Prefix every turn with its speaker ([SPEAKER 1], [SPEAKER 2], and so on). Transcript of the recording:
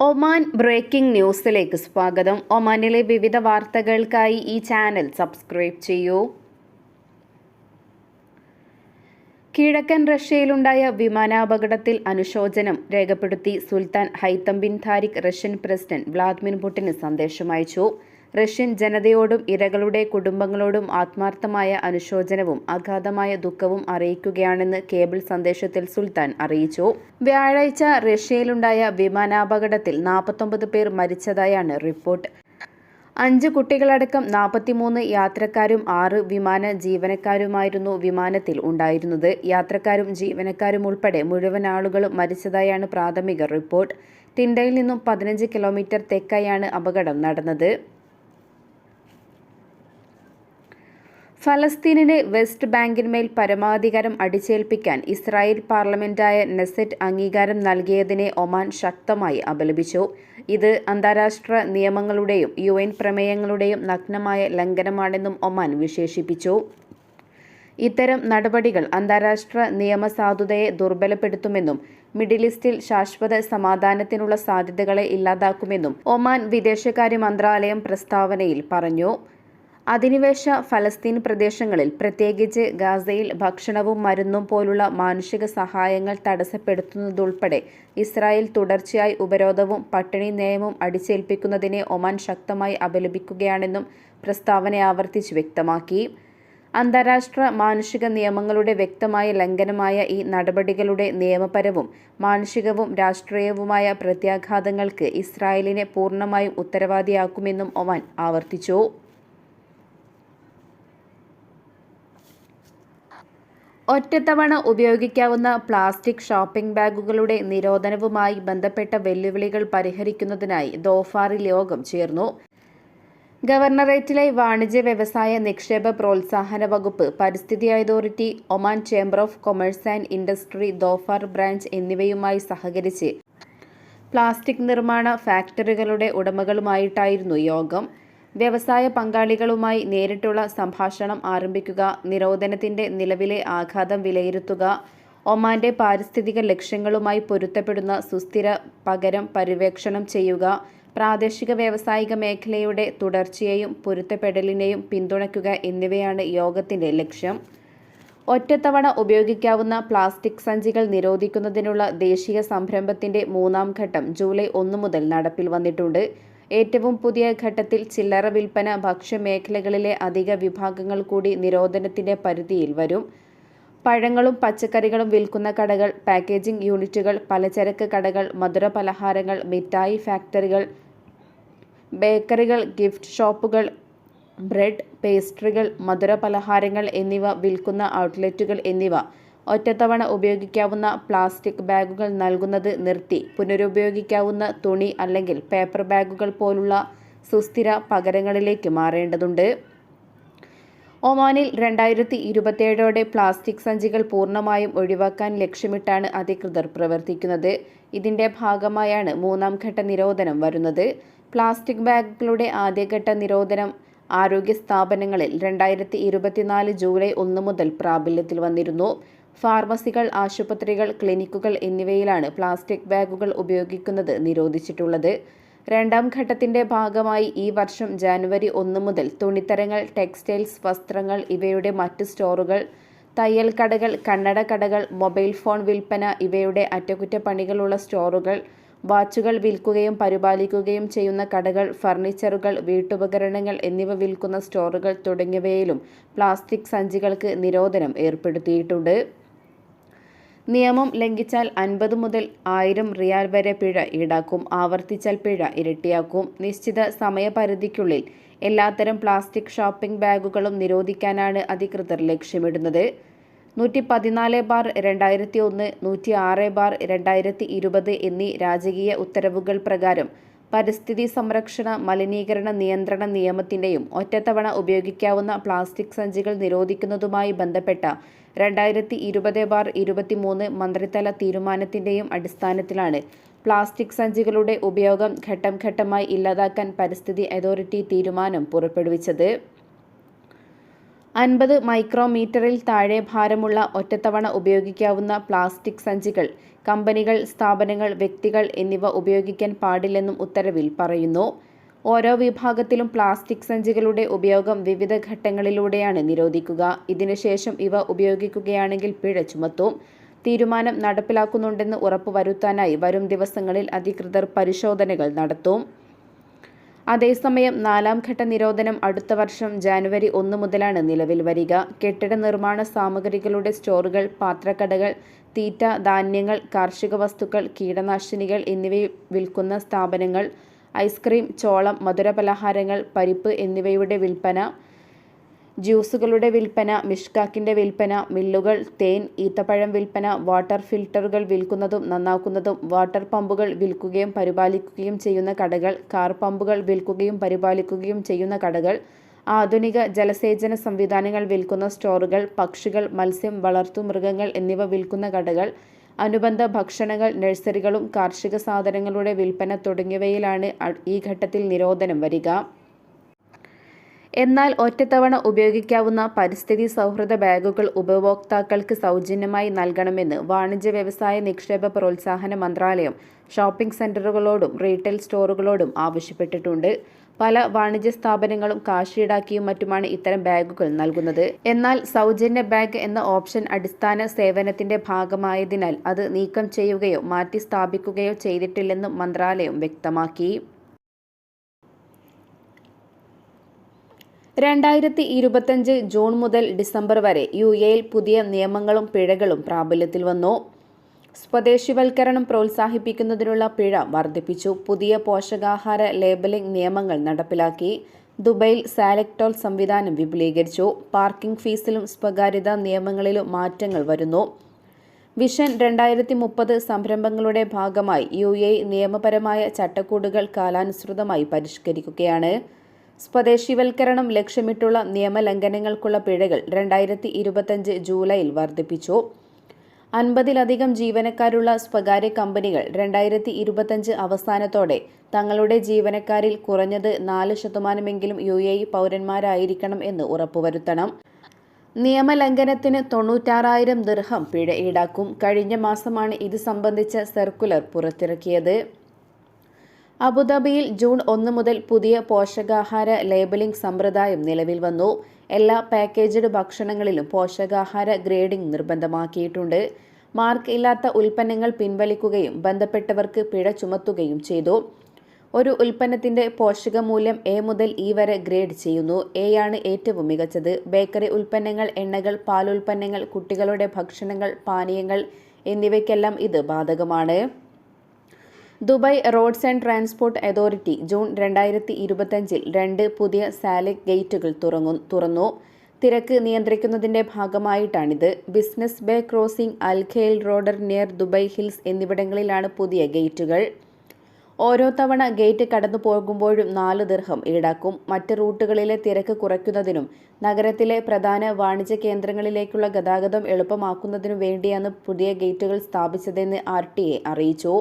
[SPEAKER 1] Oman breaking ന്യൂസിലേക്ക് സ്വാഗതം. ഒമാനിലെ വിവിധ വാർത്തകൾക്കായി ഈ ചാനൽ സബ്സ്ക്രൈബ് ചെയ്യൂ. കിഴക്കൻ റഷ്യയിലുണ്ടായ വിമാനാപകടത്തിൽ അനുശോചനം രേഖപ്പെടുത്തി Sultan Haitham bin Tariq Russian president Vladimir പുടിന് സന്ദേശം അയച്ചു. റഷ്യൻ ജനതയോടും ഇരകളുടെ കുടുംബങ്ങളോടും ആത്മാർത്ഥമായ അനുശോചനവും അഗാധമായ ദുഃഖവും അറിയിക്കുകയാണെന്ന് കേബിൾ സന്ദേശത്തിൽ സുൽത്താൻ അറിയിച്ചു. വ്യാഴാഴ്ച റഷ്യയിലുണ്ടായ വിമാനാപകടത്തിൽ നാൽപ്പത്തൊമ്പത് പേർ മരിച്ചതായാണ് റിപ്പോർട്ട്. അഞ്ച് കുട്ടികളടക്കം നാൽപ്പത്തിമൂന്ന് യാത്രക്കാരും ആറ് വിമാന ജീവനക്കാരുമായിരുന്നു വിമാനത്തിൽ ഉണ്ടായിരുന്നത്. യാത്രക്കാരും ജീവനക്കാരും ഉൾപ്പെടെ മുഴുവൻ ആളുകളും മരിച്ചതായാണ് പ്രാഥമിക റിപ്പോർട്ട്. ടിൻഡയിൽ നിന്നും പതിനഞ്ച് കിലോമീറ്റർ തെക്കായാണ് അപകടം നടന്നത്. ഫലസ്തീനിന് വെസ്റ്റ് ബാങ്കിന്മേൽ പരമാധികാരം അടിച്ചേൽപ്പിക്കാൻ ഇസ്രായേൽ പാർലമെന്റായ നെസെറ്റ് അംഗീകാരം നൽകിയതിനെ ഒമാൻ ശക്തമായി അപലപിച്ചു. ഇത് അന്താരാഷ്ട്ര നിയമങ്ങളുടെയും യു എൻ പ്രമേയങ്ങളുടെയും നഗ്നമായ ലംഘനമാണെന്നും ഒമാൻ വിശേഷിപ്പിച്ചു. ഇത്തരം നടപടികൾ അന്താരാഷ്ട്ര നിയമസാധുതയെ ദുർബലപ്പെടുത്തുമെന്നും മിഡിൽ ഈസ്റ്റിൽ ശാശ്വത സമാധാനത്തിനുള്ള സാധ്യതകളെ ഇല്ലാതാക്കുമെന്നും ഒമാൻ വിദേശകാര്യ മന്ത്രാലയം പ്രസ്താവനയിൽ പറഞ്ഞു. അധിനിവേശ ഫലസ്തീൻ പ്രദേശങ്ങളിൽ പ്രത്യേകിച്ച് ഗാസയിൽ ഭക്ഷണവും മരുന്നും പോലുള്ള മാനുഷിക സഹായങ്ങൾ തടസ്സപ്പെടുത്തുന്നതുൾപ്പെടെ ഇസ്രായേൽ തുടർച്ചയായി ഉപരോധവും പട്ടിണി നിയമവും അടിച്ചേൽപ്പിക്കുന്നതിനെ ഒമാൻ ശക്തമായി അപലപിക്കുകയാണെന്നും പ്രസ്താവന ആവർത്തിച്ച് വ്യക്തമാക്കി. അന്താരാഷ്ട്ര മാനുഷിക നിയമങ്ങളുടെ വ്യക്തമായ ലംഘനമായ ഈ നടപടികളുടെ നിയമപരവും മാനുഷികവും രാഷ്ട്രീയവുമായ പ്രത്യാഘാതങ്ങൾക്ക് ഇസ്രായേലിനെ പൂർണമായും ഉത്തരവാദിയാക്കുമെന്നും ഒമാൻ ആവർത്തിച്ചു. ഒറ്റത്തവണ ഉപയോഗിക്കാവുന്ന പ്ലാസ്റ്റിക് ഷോപ്പിംഗ് ബാഗുകളുടെ നിരോധനവുമായി ബന്ധപ്പെട്ട വെല്ലുവിളികൾ പരിഹരിക്കുന്നതിനായി ദോഫാറിൽ യോഗം ചേർന്നു. ഗവർണറേറ്റിലെ വാണിജ്യ വ്യവസായ നിക്ഷേപ പ്രോത്സാഹന വകുപ്പ് പരിസ്ഥിതി authority Oman chamber of commerce and industry Dhofar branch എന്നിവയുമായി സഹകരിച്ച് പ്ലാസ്റ്റിക് നിർമ്മാണ ഫാക്ടറികളുടെ ഉടമകളുമായിട്ടായിരുന്നു യോഗം. വ്യവസായ പങ്കാളികളുമായി നേരിട്ടുള്ള സംഭാഷണം ആരംഭിക്കുക നിരോധനത്തിന്റെ നിലവിലെ ആഘാതം വിലയിരുത്തുക ഒമാന്റെ പാരിസ്ഥിതിക ലക്ഷ്യങ്ങളുമായി പൊരുത്തപ്പെടുന്ന സുസ്ഥിര പകരം പര്യവേക്ഷണം ചെയ്യുക പ്രാദേശിക വ്യാവസായിക മേഖലയുടെ തുടർച്ചയെയും പൊരുത്തപ്പെടലിനെയും പിന്തുണയ്ക്കുക എന്നിവയാണ് യോഗത്തിന്റെ ലക്ഷ്യം. ഒറ്റത്തവണ ഉപയോഗിക്കാവുന്ന പ്ലാസ്റ്റിക് സഞ്ചികൾ നിരോധിക്കുന്നതിനുള്ള ദേശീയ സംരംഭത്തിന്റെ മൂന്നാം ഘട്ടം ജൂലൈ ഒന്ന് മുതൽ നടപ്പിൽ വന്നിട്ടുണ്ട്. ഏറ്റവും പുതിയ ഘട്ടത്തിൽ ചില്ലറ വിൽപ്പന ഭക്ഷ്യമേഖലകളിലെ അധിക വിഭാഗങ്ങൾ കൂടി നിരോധനത്തിന്റെ പരിധിയിൽ വരും. പഴങ്ങളും പച്ചക്കറികളും വിൽക്കുന്ന കടകൾ പാക്കേജിംഗ് യൂണിറ്റുകൾ പലചരക്ക് കടകൾ മധുര പലഹാരങ്ങൾ മിഠായി ഫാക്ടറികൾ ബേക്കറികൾ ഗിഫ്റ്റ് ഷോപ്പുകൾ ബ്രെഡ് പേസ്ട്രികൾ മധുര പലഹാരങ്ങൾ എന്നിവ വിൽക്കുന്ന ഔട്ട്ലെറ്റുകൾ എന്നിവ ഒറ്റത്തവണ ഉപയോഗിക്കാവുന്ന പ്ലാസ്റ്റിക് ബാഗുകൾ നൽകുന്നത് നിർത്തി. പുനരുപയോഗിക്കാവുന്ന തുണി അല്ലെങ്കിൽ പേപ്പർ ബാഗുകൾ പോലുള്ള സുസ്ഥിര പകരങ്ങളിലേക്ക് മാറേണ്ടതുണ്ട്. ഒമാനിൽ രണ്ടായിരത്തി ഇരുപത്തിയേഴോടെ പ്ലാസ്റ്റിക് സഞ്ചികൾ പൂർണമായും ഒഴിവാക്കാൻ ലക്ഷ്യമിട്ടാണ് അധികൃതർ പ്രവർത്തിക്കുന്നത്. ഇതിന്റെ ഭാഗമായാണ് മൂന്നാം ഘട്ട നിരോധനം വരുന്നത്. പ്ലാസ്റ്റിക് ബാഗുകളുടെ ആദ്യഘട്ട നിരോധനം ആരോഗ്യ സ്ഥാപനങ്ങളിൽ രണ്ടായിരത്തി ഇരുപത്തിനാല് ജൂലൈ ഒന്ന് മുതൽ പ്രാബല്യത്തിൽ വന്നിരുന്നു. ഫാർമസികൾ ആശുപത്രികൾ ക്ലിനിക്കുകൾ എന്നിവയിലാണ് പ്ലാസ്റ്റിക് ബാഗുകൾ ഉപയോഗിക്കുന്നത് നിരോധിച്ചിട്ടുള്ളത്. രണ്ടാം ഘട്ടത്തിന്റെ ഭാഗമായി ഈ വർഷം ജനുവരി ഒന്ന് മുതൽ തുണിത്തരങ്ങൾ ടെക്സ്റ്റൈൽസ് വസ്ത്രങ്ങൾ ഇവയുടെ മറ്റ് സ്റ്റോറുകൾ തയ്യൽ കടകൾ കണ്ണട കടകൾ മൊബൈൽ ഫോൺ വിൽപ്പന ഇവയുടെ അറ്റകുറ്റപ്പണികളുള്ള സ്റ്റോറുകൾ വാച്ചുകൾ വിൽക്കുകയും പരിപാലിക്കുകയും ചെയ്യുന്ന കടകൾ ഫർണിച്ചറുകൾ വീട്ടുപകരണങ്ങൾ എന്നിവ വിൽക്കുന്ന സ്റ്റോറുകൾ തുടങ്ങിയവയിലും പ്ലാസ്റ്റിക് സഞ്ചികൾക്ക് നിരോധനം ഏർപ്പെടുത്തിയിട്ടുണ്ട്. നിയമം ലംഘിച്ചാൽ അൻപത് മുതൽ ആയിരം റിയാൽ വരെ പിഴ ഈടാക്കും. ആവർത്തിച്ചാൽ പിഴ ഇരട്ടിയാക്കും. നിശ്ചിത സമയപരിധിക്കുള്ളിൽ എല്ലാത്തരം പ്ലാസ്റ്റിക് ഷോപ്പിംഗ് ബാഗുകളും നിരോധിക്കാനാണ് അധികൃതർ ലക്ഷ്യമിടുന്നത്. നൂറ്റി പതിനാല് ബാർ രണ്ടായിരത്തി ഒന്ന് നൂറ്റി ആറ് ബാർ രണ്ടായിരത്തി ഇരുപത് എന്നീ രാജകീയ ഉത്തരവുകൾ പ്രകാരം പരിസ്ഥിതി സംരക്ഷണ മലിനീകരണ നിയന്ത്രണ നിയമത്തിന്റെയും ഒറ്റത്തവണ ഉപയോഗിക്കാവുന്ന പ്ലാസ്റ്റിക് സഞ്ചികൾ നിരോധിക്കുന്നതുമായി ബന്ധപ്പെട്ട രണ്ടായിരത്തി ഇരുപത് ബാർ ഇരുപത്തിമൂന്ന് മന്ത്രിതല തീരുമാനത്തിന്റെയും അടിസ്ഥാനത്തിലാണ്. പ്ലാസ്റ്റിക് സഞ്ചികളുടെ ഉപയോഗം ഘട്ടം ഘട്ടമായി ഇല്ലാതാക്കാൻ പരിസ്ഥിതി അതോറിറ്റി തീരുമാനം പുറപ്പെടുവിച്ചത്. അൻപത് മൈക്രോമീറ്ററിൽ താഴെ ഭാരമുള്ള ഒറ്റത്തവണ ഉപയോഗിക്കാവുന്ന പ്ലാസ്റ്റിക് സഞ്ചികൾ കമ്പനികൾ സ്ഥാപനങ്ങൾ വ്യക്തികൾ എന്നിവ ഉപയോഗിക്കാൻ പാടില്ലെന്നും ഉത്തരവിൽ പറയുന്നു. ഓരോ വിഭാഗത്തിലും പ്ലാസ്റ്റിക് സഞ്ചികളുടെ ഉപയോഗം വിവിധ ഘട്ടങ്ങളിലൂടെയാണ് നിരോധിക്കുക. ഇതിനുശേഷം ഇവ ഉപയോഗിക്കുകയാണെങ്കിൽ പിഴ ചുമത്തും. തീരുമാനം നടപ്പിലാക്കുന്നുണ്ടെന്ന് ഉറപ്പുവരുത്താനായി വരും ദിവസങ്ങളിൽ അധികൃതർ പരിശോധനകൾ നടത്തും. അതേസമയം നാലാം ഘട്ട നിരോധനം അടുത്ത വർഷം ജാനുവരി ഒന്ന് മുതലാണ് നിലവിൽ വരിക. കെട്ടിട നിർമ്മാണ സാമഗ്രികളുടെ സ്റ്റോറുകൾ പാത്രക്കടകൾ തീറ്റ ധാന്യങ്ങൾ കാർഷിക വസ്തുക്കൾ കീടനാശിനികൾ എന്നിവ വിൽക്കുന്ന സ്ഥാപനങ്ങൾ ഐസ്ക്രീം ചോളം മധുരപലഹാരങ്ങൾ പരിപ്പ് എന്നിവയുടെ വിൽപ്പന ജ്യൂസുകളുടെ വിൽപ്പന മിഷ്കാക്കിന്റെ വിൽപ്പന മില്ലുകൾ തേൻ ഈത്തപ്പഴം വിൽപ്പന വാട്ടർ ഫിൽട്ടറുകൾ വിൽക്കുന്നതും നന്നാക്കുന്നതും വാട്ടർ പമ്പുകൾ വിൽക്കുകയും പരിപാലിക്കുകയും ചെയ്യുന്ന കടകൾ കാർ പമ്പുകൾ വിൽക്കുകയും പരിപാലിക്കുകയും ചെയ്യുന്ന കടകൾ ആധുനിക ജലസേചന സംവിധാനങ്ങൾ വിൽക്കുന്ന സ്റ്റോറുകൾ പക്ഷികൾ മത്സ്യം വളർത്തുമൃഗങ്ങൾ എന്നിവ വിൽക്കുന്ന കടകൾ അനുബന്ധ ഭക്ഷണങ്ങൾ നഴ്സറികളും കാർഷിക സാധനങ്ങളുടെ വിൽപ്പന തുടങ്ങിയവയിലാണ് ഈ ഘട്ടത്തിൽ നിരോധനം വരിക. എന്നാൽ ഒറ്റത്തവണ ഉപയോഗിക്കാവുന്ന പരിസ്ഥിതി സൗഹൃദ ബാഗുകൾ ഉപഭോക്താക്കൾക്ക് സൗജന്യമായി നൽകണമെന്ന് വാണിജ്യ വ്യവസായ നിക്ഷേപ പ്രോത്സാഹന മന്ത്രാലയം ഷോപ്പിംഗ് സെന്ററുകളോടും റീറ്റെയിൽ സ്റ്റോറുകളോടും ആവശ്യപ്പെട്ടിട്ടുണ്ട്. പല വാണിജ്യ സ്ഥാപനങ്ങളും കാശ് ഈടാക്കിയും മറ്റുമാണ് ഇത്തരം ബാഗുകൾ നൽകുന്നത്. എന്നാൽ സൗജന്യ ബാഗ് എന്ന ഓപ്ഷൻ അടിസ്ഥാന സേവനത്തിന്റെ ഭാഗമായതിനാൽ അത് നീക്കം ചെയ്യുകയോ മാറ്റി സ്ഥാപിക്കുകയോ ചെയ്തിട്ടില്ലെന്നും മന്ത്രാലയം വ്യക്തമാക്കി. രണ്ടായിരത്തി ഇരുപത്തഞ്ച് ജൂൺ മുതൽ ഡിസംബർ വരെ യു എയിൽ പുതിയ നിയമങ്ങളും പിഴകളും പ്രാബല്യത്തിൽ വന്നു. സ്വദേശിവൽക്കരണം പ്രോത്സാഹിപ്പിക്കുന്നതിനുള്ള പിഴ വർദ്ധിപ്പിച്ചു. പുതിയ പോഷകാഹാര ലേബലിംഗ് നിയമങ്ങൾ നടപ്പിലാക്കി. ദുബൈയിൽ സാലക്ടോൾ സംവിധാനം വിപുലീകരിച്ചു. പാർക്കിംഗ് ഫീസിലും സ്വകാര്യതാ നിയമങ്ങളിലും മാറ്റങ്ങൾ വരുന്നു. വിഷൻ രണ്ടായിരത്തി മുപ്പത് സംരംഭങ്ങളുടെ ഭാഗമായി യു എ നിയമപരമായ ചട്ടക്കൂടുകൾ കാലാനുസൃതമായി പരിഷ്കരിക്കുകയാണ്. സ്വദേശിവൽക്കരണം ലക്ഷ്യമിട്ടുള്ള നിയമലംഘനങ്ങൾക്കുള്ള പിഴകൾ രണ്ടായിരത്തി ഇരുപത്തഞ്ച് ജൂലൈയിൽ വർദ്ധിപ്പിച്ചു. അൻപതിലധികം ജീവനക്കാരുള്ള സ്വകാര്യ കമ്പനികൾ രണ്ടായിരത്തി ഇരുപത്തഞ്ച് അവസാനത്തോടെ തങ്ങളുടെ ജീവനക്കാരിൽ കുറഞ്ഞത് നാല് ശതമാനമെങ്കിലും യു എ ഇ പൗരന്മാരായിരിക്കണം എന്ന് ഉറപ്പുവരുത്തണം. നിയമലംഘനത്തിന് തൊണ്ണൂറ്റാറായിരം ദിർഹം പിഴ ഈടാക്കും. കഴിഞ്ഞ മാസമാണ് ഇത് സംബന്ധിച്ച സർക്കുലർ പുറത്തിറക്കിയത്. അബുദാബിയിൽ ജൂൺ ഒന്ന് മുതൽ പുതിയ പോഷകാഹാര ലേബലിംഗ് സമ്പ്രദായം നിലവിൽ വന്നു. എല്ലാ പാക്കേജ്ഡ് ഭക്ഷണങ്ങളിലും പോഷകാഹാര ഗ്രേഡിംഗ് നിർബന്ധമാക്കിയിട്ടുണ്ട്. മാർക്ക് ഇല്ലാത്ത ഉൽപ്പന്നങ്ങൾ പിൻവലിക്കുകയും ബന്ധപ്പെട്ടവർക്ക് പിഴ ചുമത്തുകയും ചെയ്തു. ഒരു ഉൽപ്പന്നത്തിന്റെ പോഷകമൂല്യം എ മുതൽ ഇ വരെ ഗ്രേഡ് ചെയ്യുന്നു. എ ആണ് ഏറ്റവും മികച്ചത്. ബേക്കറി ഉൽപ്പന്നങ്ങൾ എണ്ണകൾ പാലുൽപ്പന്നങ്ങൾ കുട്ടികളുടെ ഭക്ഷണങ്ങൾ പാനീയങ്ങൾ എന്നിവയ്ക്കെല്ലാം ഇത് ബാധകമാണ്. Dubai roads and transport authority June രണ്ടായിരത്തി ഇരുപത്തഞ്ചിൽ രണ്ട് പുതിയ സാലിക് ഗേറ്റുകൾ തുറങ്ങു തുറന്നു. തിരക്ക് നിയന്ത്രിക്കുന്നതിന്റെ ഭാഗമായിട്ടാണിത്. Business bay crossing Al Khail road near Dubai Hills എന്നിവിടങ്ങളിലാണ് പുതിയ ഗേറ്റുകൾ. ഓരോ തവണ ഗേറ്റ് കടന്നു പോകുമ്പോഴും നാല് ദീർഘം ഈടാക്കും. മറ്റ് റൂട്ടുകളിലെ തിരക്ക് കുറയ്ക്കുന്നതിനും നഗരത്തിലെ പ്രധാന വാണിജ്യ കേന്ദ്രങ്ങളിലേക്കുള്ള ഗതാഗതം എളുപ്പമാക്കുന്നതിനു വേണ്ടിയാണ് പുതിയ ഗേറ്റുകൾ സ്ഥാപിച്ചതെന്ന് ആർ അറിയിച്ചു.